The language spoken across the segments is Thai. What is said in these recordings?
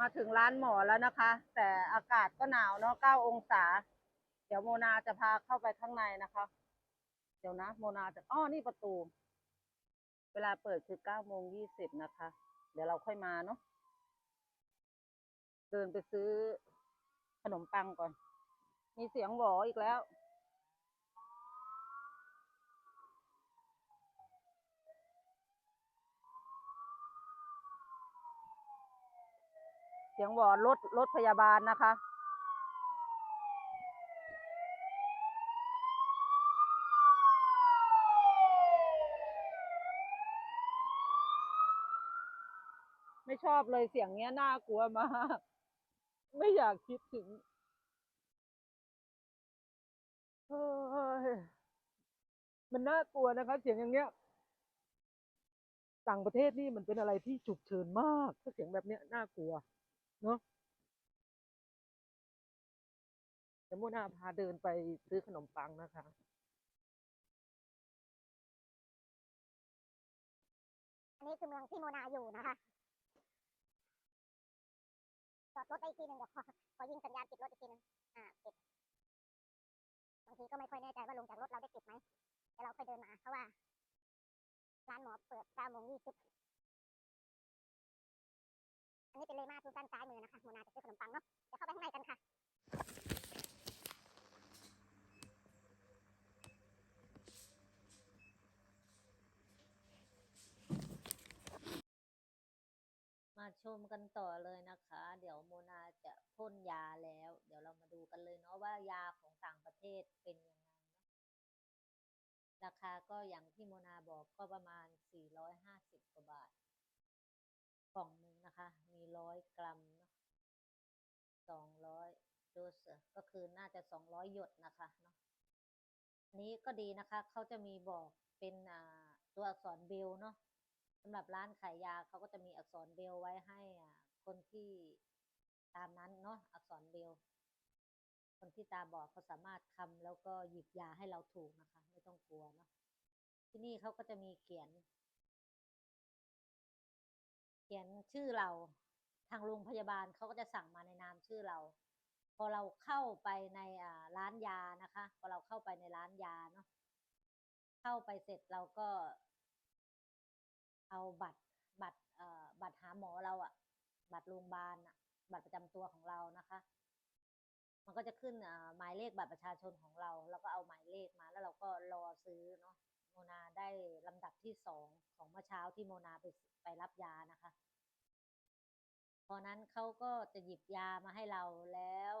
มาถึงร้านหมอแล้วนะคะ แต่อากาศก็หนาวเนาะเก้าองศา เดี๋ยวโมนาจะพาเข้าไปข้างในนะคะ เดี๋ยวนะ โมนาจะอ้อนี่ประตู เวลาเปิดคือเก้าโมงยี่สิบนะคะ เดี๋ยวเราค่อยมาเนาะเดินไปซื้อขนมปังก่อน มีเสียงหวออีกแล้ว เสียงหวอรถรถพยาบาลนะคะ ไม่ชอบเลยเสียงเนี้ยน่ากลัวมาก ไม่อยากคิดถึงมันน่ากลัวนะคะ เสียงอย่างเนี้ย ต่างประเทศนี่มันเป็นอะไรที่ฉุกเฉินมากถ้าเสียงแบบเนี้ยน่ากลัว เนาะเดี๋ยวโมนาพาเดินไปซื้อขนมปังนะคะอันนี้คือเมืองที่โมนาอยู่นะคะจอดรถได้อีกทีหนึ่งเดี๋ยวขอขอยิงสัญญาณปิดรถอีกทีหนึ่งอ่าปิดบางทีก็ไม่ค่อยแน่ใจว่าลงจากรถเราได้ปิดไหมเดี๋ยวเราค่อยเดินมาเพราะว่าร้านหมอเปิด9โมง20 อันนี้เป็นเลมาทุกด้านซ้ายมือนะคะโมนาจะซื้อขนมปังเนาะ เดี๋ยวเข้าไปข้างในกันค่ะ มาชมกันต่อเลยนะคะ เดี๋ยวโมนาจะพ่นยาแล้ว เดี๋ยวเรามาดูกันเลยเนาะว่ายาของต่างประเทศเป็นยังไงเนาะราคาก็อย่างที่โมนาบอกก็ประมาณ 450 กว่าบาท กล่องหนึ่งนะคะ มีร้อยกรัมเนาะ200โดสก็คือน่าจะ200หยดนะคะเนาะอันนี้ก็ดีนะคะ เขาจะมีบอกเป็นอ่าตัวอักษรเบลเนาะสำหรับร้านขายยาเขาก็จะมีอักษรเบลไว้ให้อ่าคนที่ตามนั้นเนาะอักษรเบล คนที่ตาบอดเขาสามารถคำแล้วก็หยิบยาให้เราถูกนะคะ ไม่ต้องกลัวเนาะที่นี่เขาก็จะมีเขียน ขียนชื่อเรา ทางโรงพยาบาลเขาก็จะสั่งมาในนามชื่อเรา พอเราเข้าไปในอ่าร้านยานะคะ พอเราเข้าไปในร้านยาเนาะเข้าไปเสร็จเราก็ เอาบัตรบัตรอ่อบัตรหาหมอเราอะบัตรโรงพยาบาลอะบัตรประจำตัวของเรานะคะ มันก็จะขึ้นอ่าหมายเลขบัตรประชาชนของเรา แล้วก็เอาหมายเลขมาแล้วเราก็รอซื้อเนาะ โมนาได้ลำดับที่สองของเมื่อเช้าที่โมนาไปไปรับยานะคะ พอนั้นเขาก็จะหยิบยามาให้เราแล้ว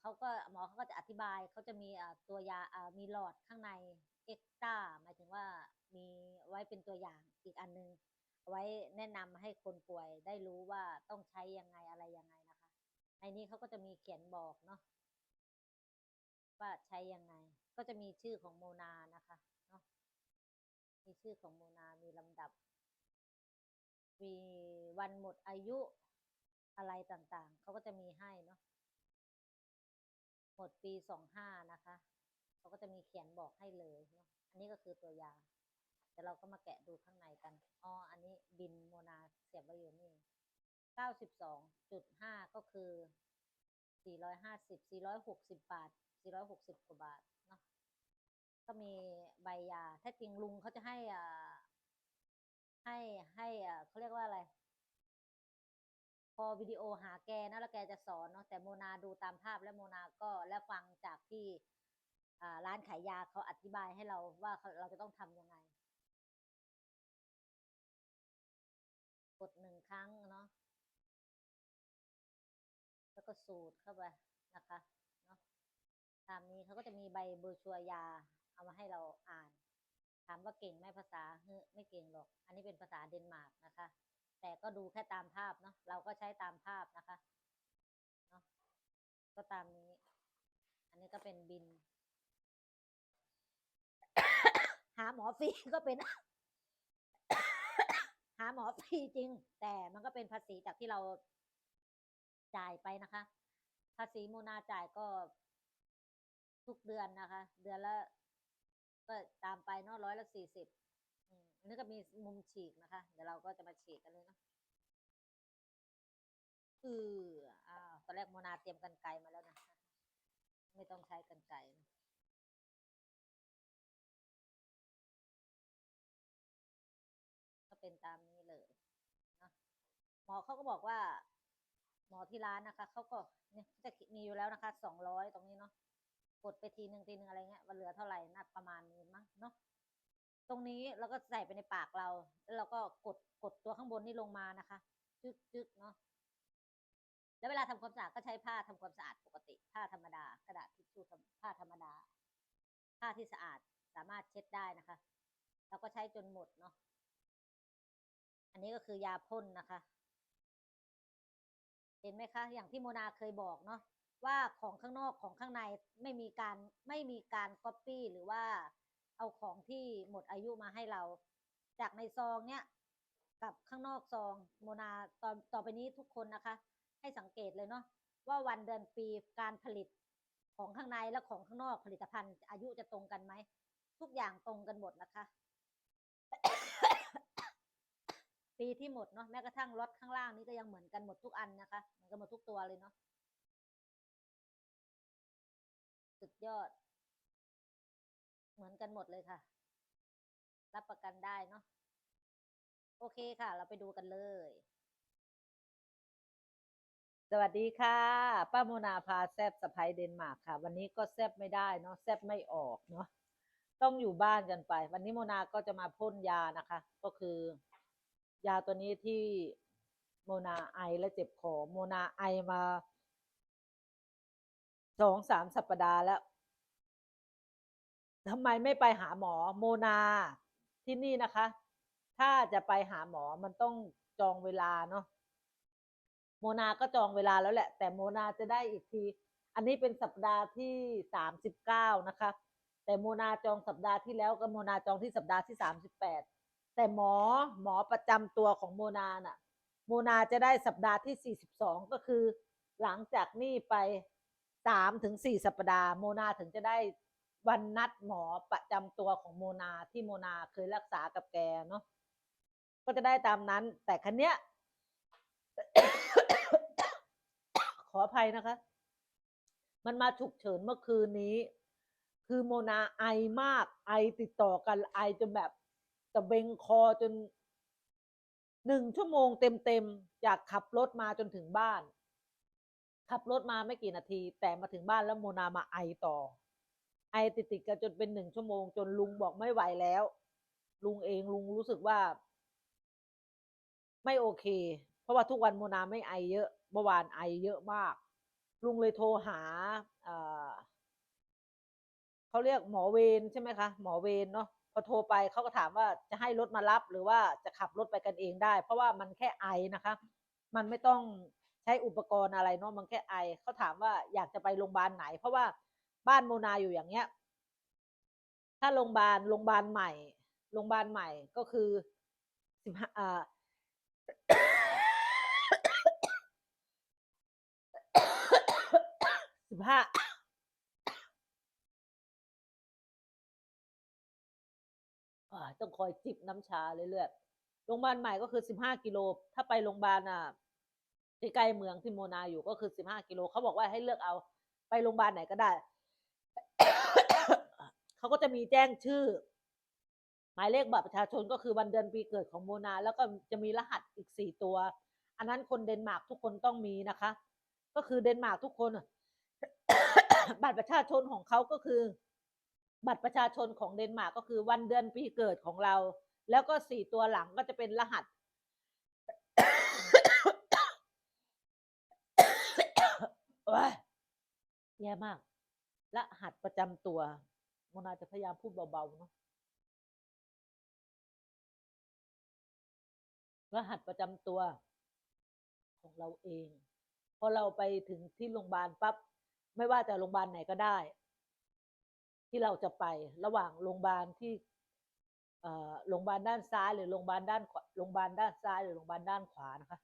เขาก็หมอเขาก็จะอธิบายเขาจะมีตัวยามีหลอดข้างในเอ็กซ์ต้าหมายถึงว่ามีไว้เป็นตัวอย่างอีกอันนึงไว้แนะนำให้คนป่วยได้รู้ว่าต้องใช้ยังไงอะไรยังไงนะคะในนี้เขาก็จะมีเขียนบอกเนาะว่าใช้ยังไง ก็จะมีชื่อของโมนานะคะเนาะมีชื่อของโมนามีลำดับ มีวันหมดอายุอะไรต่างๆ เขาก็จะมีให้เนาะหมดปีสองห้านะคะเขาก็จะมีเขียนบอกให้เลยเนาะอันนี้ก็คือตัวยาเดี๋ยวเราก็มาแกะดูข้างในกันอ๋ออันนี้บินโมนาเสียบไว้อยู่นี่เก้าสิบสองจุดห้าก็คือสี่ร้อยห้าสิบสี่ร้อยหกสิบบาทสี่ร้อยหกสิบกว่าบาท ก็มีใบยา ถ้าจริงลุงเขาจะให้อ่าให้ให้อ่าเขาเรียกว่าอะไร พอวิดีโอหาแกนะแล้วแกจะสอนเนาะแต่โมนาดูตามภาพและโมนาก็และฟังจากที่อ่าร้านขายยาเขาอธิบายให้เราว่าเขาเราจะต้องทำยังไง กดหนึ่งครั้งเนาะแล้วก็สูดเข้าไปนะคะเนาะตามนี้เขาก็จะมีใบเบอร์ชัวยา เอามาให้เราอ่าน ถามว่าเก่งไหมภาษาเฮ้ไม่เก่งหรอก อันนี้เป็นภาษาเดนมาร์กนะคะ แต่ก็ดูแค่ตามภาพเนาะเราก็ใช้ตามภาพนะคะเนาะก็ตามนี้ อันนี้ก็เป็นบิน หาหมอฟรีก็เป็น หาหมอฟรีจริง แต่มันก็เป็นภาษีจากที่เราจ่ายไปนะคะ ภาษีโมนาจ่ายก็ทุกเดือนนะคะ เดือนละ ก็ตามไปเนาะร้อยละสี่สิบอันนี้ก็มีมุมฉีกนะคะ เดี๋ยวเราก็จะมาฉีกกันเลยเนาะเอออ้าวตอนแรกโมนาเตรียมกันไกมาแล้วนะ ไม่ต้องใช้กันไกนะก็เป็นตามนี้เลยนะหมอเขาก็บอกว่า หมอที่ร้านนะคะ เขาก็เนี่ยจะมีอยู่แล้วนะคะสองร้อยตรงนี้เนาะ กดไปทีหนึ่งทีหนึ่งอะไรเงี้ยว่าเหลือเท่าไหร่นัดประมาณนี้มั้งเนาะตรงนี้เราก็ใส่ไปในปากเรา แล้วเราก็กดกดตัวข้างบนนี่ลงมานะคะ จึ๊กจึกเนาะแล้วเวลาทำความสะอาดก็ใช้ผ้าทำความสะอาดปกติ ผ้าธรรมดา กระดาษทิชชู่ผ้าธรรมดา ผ้าที่สะอาดสามารถเช็ดได้นะคะ เราก็ใช้จนหมดเนาะอันนี้ก็คือยาพ่นนะคะ เห็นไหมคะ อย่างที่โมนาเคยบอกเนาะ ว่าของข้างนอกของข้างในไม่มีการไม่มีการก๊อปปี้หรือว่าเอาของที่หมดอายุมาให้เรา จากในซองเนี้ยกับข้างนอกซองโมนาตอนต่อไปนี้ทุกคนนะคะ ให้สังเกตเลยเนาะว่าวันเดือนปีการผลิตของข้างในและของข้างนอกผลิตภัณฑ์อายุจะตรงกันไหม ทุกอย่างตรงกันหมดนะคะ ปีที่หมดเนาะแม้กระทั่งรถข้างล่างนี้ก็ยังเหมือนกันหมดทุกอันนะคะเหมือนกันหมดทุกตัวเลยเนาะ สุดยอด เหมือนกันหมดเลยค่ะ รับประกันได้เนาะโอเคค่ะ เราไปดูกันเลย สวัสดีค่ะ ป้าโมนาพาแซบสะพายเดนมาร์กค่ะ วันนี้ก็แซบไม่ได้เนาะแซบไม่ออกเนาะต้องอยู่บ้านกันไป วันนี้โมนาก็จะมาพ่นยานะคะ ก็คือ ยาตัวนี้ที่โมนาไอและเจ็บคอโมนาไอมา สองสามสัปดาห์แล้วทำไมไม่ไปหาหมอโมนาที่นี่นะคะ ถ้าจะไปหาหมอมันต้องจองเวลาเนาะโมนาก็จองเวลาแล้วแหละ แต่โมนาจะได้อีกที อันนี้เป็นสัปดาห์ที่สามสิบเก้านะคะ แต่โมนาจองสัปดาห์ที่แล้วก็โมนาจองที่สัปดาห์ที่สามสิบแปดแต่หมอหมอประจำตัวของโมนาน่ะ โมนาจะได้สัปดาห์ที่สี่สิบสองก็คือ หลังจากนี่ไป สามถึงสี่สัปดาห์โมนาถึงจะได้วันนัดหมอประจำตัวของโมนาที่โมนาเคยรักษากับแกเนาะก็จะได้ตามนั้น แต่คันเนี้ย ขออภัยนะคะ มันมาฉุกเฉินเมื่อคืนนี้ คือโมนาไอมาก ไอติดต่อกันไอจนแบบตะเบงคอจนหนึ่งชั่วโมงเต็มๆจากขับรถมาจนถึงบ้าน ขับรถมาไม่กี่นาที แต่มาถึงบ้านแล้วโมนามาไอต่อ ไอติดติดๆกันจนเป็นหนึ่งชั่วโมง จนลุงบอกไม่ไหวแล้ว ลุงเองลุงรู้สึกว่า ไม่โอเค เพราะว่าทุกวันโมนาไม่ไอเยอะเมื่อวานไอเยอะมาก ลุงเลยโทรหาเอ่อเขาเรียกหมอเวรใช่ไหมคะ หมอเวรเนาะพอโทรไปเขาก็ถามว่าจะให้รถมารับหรือว่าจะขับรถไปกันเองได้ เพราะว่ามันแค่ไอนะคะ มันไม่ต้อง ใช้อุปกรณ์อะไรเนาะมันแค่ไอเขาถามว่าอยากจะไปโรงพยาบาลไหน เพราะว่าบ้านโมนาอยู่อย่างเงี้ย ถ้าโรงพยาบาลโรงพยาบาลใหม่โรงพยาบาลใหม่ก็คือสิบห้าอ่าสิบห้าอ่าต้องคอยจิบน้ำชาเรื่อยๆ โรงพยาบาลใหม่ก็คือสิบห้ากิโล ถ้าไปโรงพยาบาลอะ ใกล้ๆเมืองที่โมนาอยู่ก็คือสิบห้ากิโลเขาบอกว่าให้เลือกเอาไปโรงพยาบาลไหนก็ได้ เขาก็จะมีแจ้งชื่อ หมายเลขบัตรประชาชนก็คือวันเดือนปีเกิดของโมนา แล้วก็จะมีรหัสอีกสี่ตัว อันนั้นคนเดนมาร์กทุกคนต้องมีนะคะ ก็คือเดนมาร์กทุกคน บัตรประชาชนของเขาก็คือ บัตรประชาชนของเดนมาร์กก็คือวันเดือนปีเกิดของเรา แล้วก็สี่ตัวหลังก็จะเป็นรหัส ยแย่มากรหัสประจำตัวโมนาจะพยายามพูดเบาๆเนาะรหัสประจำตัวของเราเอง พอเราไปถึงที่โรงพยาบาลปั๊บไม่ว่าจะโรงพยาบาลไหนก็ได้ ที่เราจะไประหว่างโรงพยาบาลที่เอ่อโรงพยาบาลด้านซ้าย หรือโรงพยาบาลด้านขวาโรงพยาบาลด้านซ้าย หรือโรงพยาบาลด้านขวานะคะ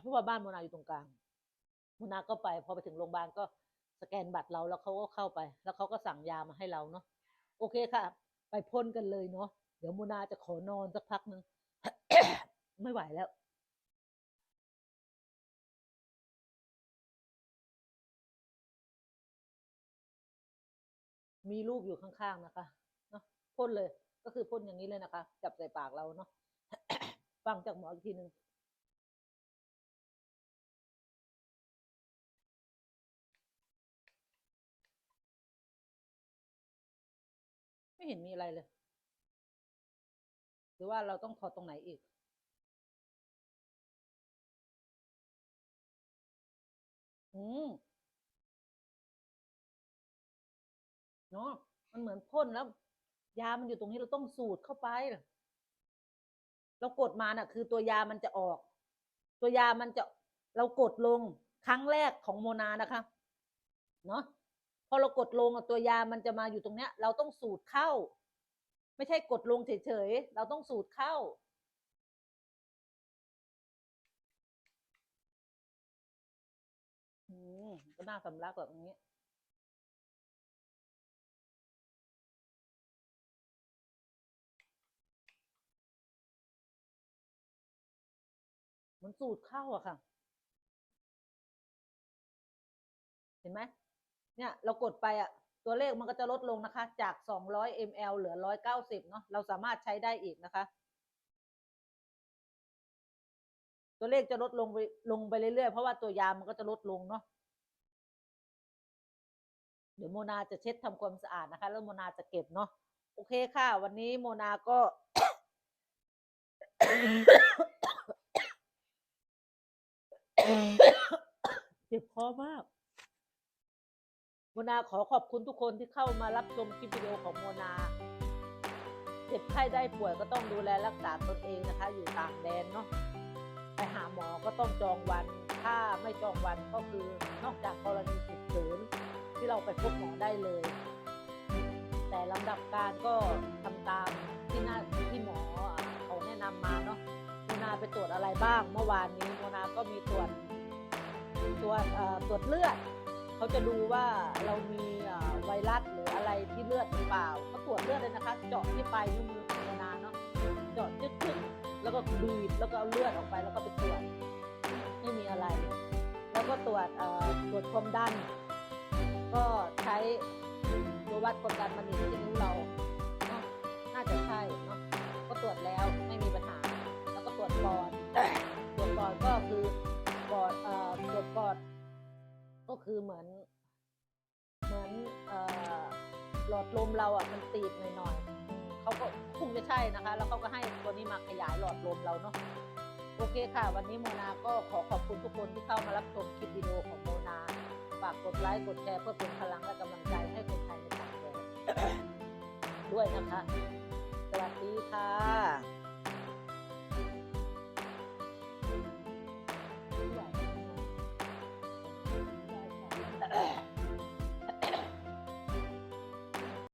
เพราะว่าบ้านโมนาอยู่ตรงกลาง มุนาก็ไป พอไปถึงโรงพยาบาลก็สแกนบัตรเราแล้วเขาก็เข้าไป แล้วเขาก็สั่งยามาให้เราเนาะโอเคค่ะ ไปพ่นกันเลยเนาะเดี๋ยวมุนาจะขอนอนสักพักหนึ่งไม่ไหวแล้วมีรูปอยู่ข้างๆนะคะเนาะพ่นเลยก็คือพ่นอย่างนี้เลยนะคะ จับใส่ปากเราเนาะฟังจากหมออีกทีหนึ่ง เห็นมีอะไรเลย หรือว่าเราต้องถอดตรงไหนอีก อืมเนาะมันเหมือนพ่นแล้ว ยามันอยู่ตรงนี้เราต้องสูดเข้าไป เรากดมาน่ะ คือตัวยามันจะออก ตัวยามันจะเรากดลงครั้งแรกของโมนานะคะ เนาะ พอเรากดลงตัวยามันจะมาอยู่ตรงเนี้ย เราต้องสูดเข้า ไม่ใช่กดลงเฉยๆ เราต้องสูดเข้า อืมก็น่าสำลักแบบนี้มันสูดเข้าอะค่ะ เห็นไหม เนี่ยเรากดไปอะตัวเลขมันก็จะลดลงนะคะ จาก 200 ml เหลือ 190 เนาะเราสามารถใช้ได้อีกนะคะ ตัวเลขจะลดลงไปลงไปเรื่อยๆ เพราะว่าตัวยามันก็จะลดลงเนาะเดี๋ยวโมนาจะเช็ดทำความสะอาดนะคะ แล้วโมนาจะเก็บเนาะโอเคค่ะ วันนี้โมนาก็เจ็บคอมาก โมนาขอขอบคุณทุกคนที่เข้ามารับชมคลิปวิดีโอของโมนาเจ็บไข้ได้ป่วยก็ต้องดูแลรักษาตนเองนะคะ อยู่ต่างแดนเนาะไปหาหมอก็ต้องจองวัน ถ้าไม่จองวันก็คือนอกจากกรณีฉุกเฉินที่เราไปพบหมอได้เลย แต่ลำดับการก็ทำตามที่หน้าที่หมอเขาแนะนำมาเนาะโมนาไปตรวจอะไรบ้าง เมื่อวานนี้โมนาก็มีตรวจตรวจเอ่อตรวจเลือด เขาจะดูว่าเรามีไวรัสหรืออะไรที่เลือดหรือเปล่าเขาตรวจเลือดเลยนะคะ เจาะที่ปลายนิ้วมือของโมนาเนาะเจาะจึ๊กๆแล้วก็บีบแล้วก็เอาเลือดออกไปแล้วก็ไปตรวจไม่มีอะไร แล้วก็ตรวจเอ่อตรวจความดัน ก็ใช้ตัววัดความดันมาหนึ่งที่นิ้วเราเนาะน่าจะใช่เนาะก็ตรวจแล้ว คือเหมือน เหมือนหลอดลมเราอะมันตีบหน่อยๆเขาก็คงจะใช่นะคะ แล้วเขาก็ให้ตัวนี้มาขยายหลอดลมเราเนาะโอเคค่ะ วันนี้โมนาก็ขอขอบคุณทุกคนที่เข้ามารับชมคลิปวิดีโอของโมนาฝากกดไลค์กดแชร์เพื่อเป็นพลังและกำลังใจให้คนไทยในต่างแดนด้วยนะคะ สวัสดีค่ะ 哎